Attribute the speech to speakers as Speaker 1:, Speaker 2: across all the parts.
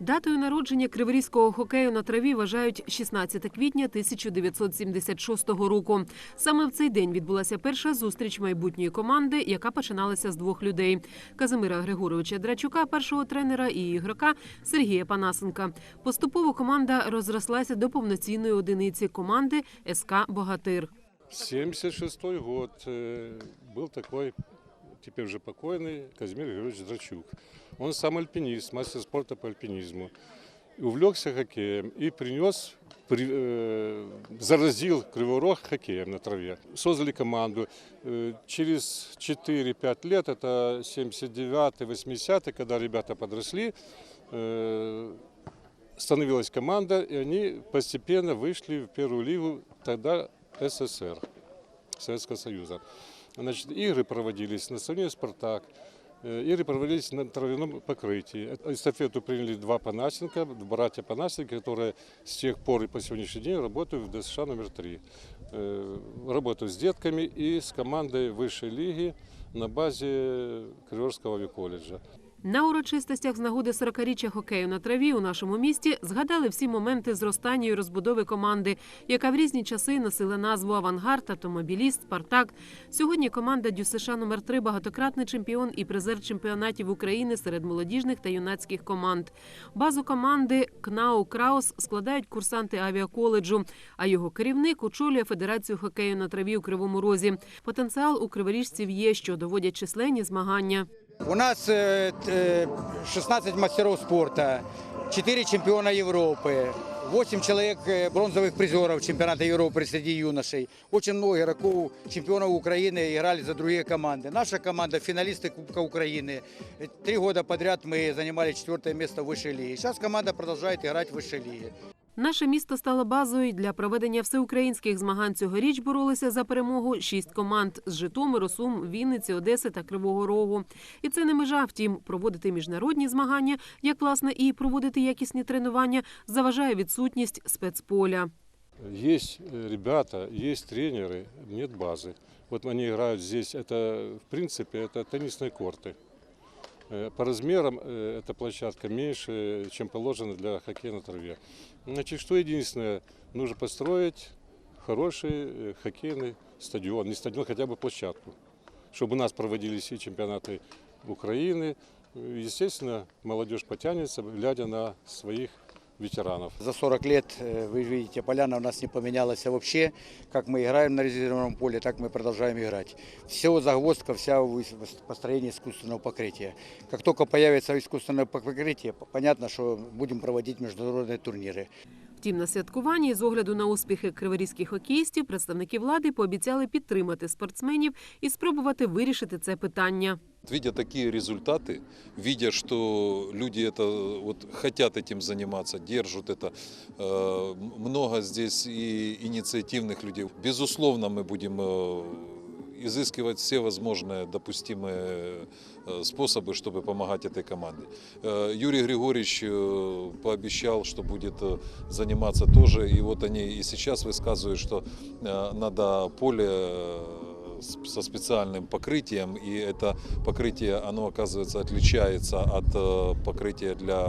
Speaker 1: Датою народження криворізького хокею на траві вважають 16 квітня 1976 року. Саме в цей день відбулася перша зустріч майбутньої команди, яка починалася з двох людей: Казимира Григоровича Драчука, першого тренера, і ігрока Сергія Панасенка. Поступово команда розрослася до повноцінної одиниці команди СК Богатир.
Speaker 2: 76 год. э, Был такой, теперь уже покойный, Казимир Григорьевич Драчук. Он сам альпинист, мастер спорта по альпинизму. Увлекся хоккеем и принес, при- э, заразил Кривой Рог хоккеем на траве. Создали команду. Э, Через 4-5 лет, это 79-80, когда ребята подросли, э, становилась команда, и они постепенно вышли в первую лигу тогда СССР, Советского Союза. Значит, игры проводились на стадионе «Спартак», э, игры проводились на травяном покрытии. Э, Эстафету приняли два Панасенко, братья Панасенко, которые с тех пор и по сегодняшний день работают в ДСШ номер три. Э, Работают с детками и с командой высшей лиги на базе Криворского авиаколледжа.
Speaker 1: На урочистостях з нагоди 40-річчя хокею на траві у нашому місті згадали всі моменти зростання і розбудови команди, яка в різні часи носила назву Авангард, Автомобіліст, Спартак. Сьогодні команда ДЮСШ номер 3 багатократний чемпіон і призер чемпіонатів України серед молодіжних та юнацьких команд. Базу команди КНАУ Краус складають курсанти авіаколеджу, а його керівник очолює Федерацію хокею на траві у Кривому Розі. Потенціал у криворіжців є, що доводять численні змагання.
Speaker 3: У нас э, т- э, 16 мастеров спорта, 4 чемпиона Европы, 8 человек э, бронзовых призеров чемпионата Европы среди юношей. Очень много игроков, чемпионов Украины играли за другие команды. Наша команда финалисты Кубка Украины. Э, Три года подряд мы занимали четвертое место в высшей лиге. Сейчас команда продолжает играть в высшей лиге.
Speaker 1: Наше місто стало базою для проведення всеукраїнських змагань. Цьогоріч боролися за перемогу шість команд з Житомиру, Сум, Вінниці, Одеси та Кривого Рогу. І це не межа. Втім, проводити міжнародні змагання, як власне і проводити якісні тренування, заважає відсутність спецполя.
Speaker 2: Есть э, ребята, есть тренеры, нет базы. Вот они играют здесь, это в принципе это теннисные корты. Э, По размерам э, эта площадка меньше, чем положено для хоккея на траве. Значит, что единственное, нужно построить хороший э, хоккейный стадион, не стадион, хотя бы площадку, чтобы у нас проводились и чемпионаты Украины. Э, Естественно, молодежь потянется, глядя на своих ветеранов.
Speaker 3: За 40 лет, э, вы видите, поляна у нас не поменялась вообще. Как мы играем на резервном поле, так мы продолжаем играть. Все загвоздка, вся в ис- построении искусственного покрытия. Как только появится искусственное покрытие, п- понятно, что будем проводить международные турниры.
Speaker 1: Втім, на святкуванні з огляду на успіхи криворізьких хокеїстів представники влади пообіцяли підтримати спортсменів і спробувати вирішити це питання.
Speaker 4: Видя такие результаты, видя, что люди это вот хотят этим заниматься, держат это, э, много здесь и инициативных людей. Безусловно, мы будем э, изыскивать все возможные допустимые э, способы, чтобы помогать этой команде. Э, Юрий Григорьевич э, пообещал, что будет э, заниматься тоже, и вот они и сейчас высказывают, что э, надо поле э, с- со специальным покрытием, и это покрытие, оно, оказывается, отличается от э, покрытия для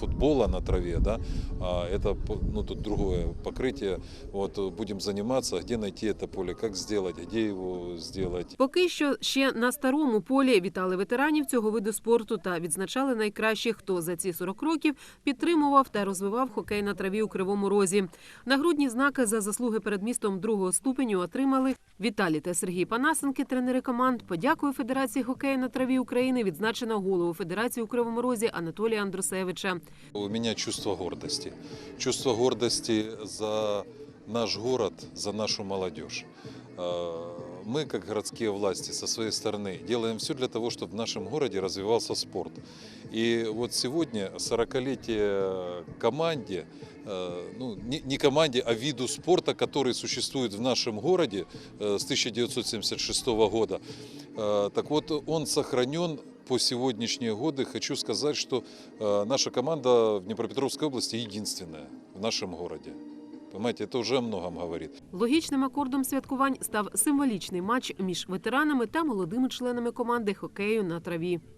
Speaker 4: футбола на траве, да, а это, по- ну, тут другое покрытие, вот, э, будем заниматься, где найти это поле, как сделать, где его сделать.
Speaker 1: Поки що ще на старому полі вітали ветеранів цього виду спорту та відзначали найкращих, хто за ці 40 років підтримував та розвивав хокей на траві у Кривому Розі. Нагрудні знаки за заслуги перед містом другого ступеню отримали Віталій та Сергій Панасенки, тренери команд. Подякою Федерації хокею на траві України відзначено голову Федерації у Кривому Розі Анатолія Андрусевича.
Speaker 4: У меня чувство гордости. Чувство гордости за наш город, за нашу молодежь. Э, Мы, как городские власти, со своей стороны делаем все для того, чтобы в нашем городе развивался спорт. И вот сегодня 40-летие команде, э, ну, не не команде, а виду спорта, который существует в нашем городе э, с 1976 года. Э, Так вот, он сохранен по сегодняшние годы. Хочу сказать, что э, наша команда в Днепропетровской области единственная в нашем городе. Понимаете, это уже о многом говорит.
Speaker 1: Логічним акордом святкувань став символічний матч між ветеранами та молодими членами команди хокею на траві.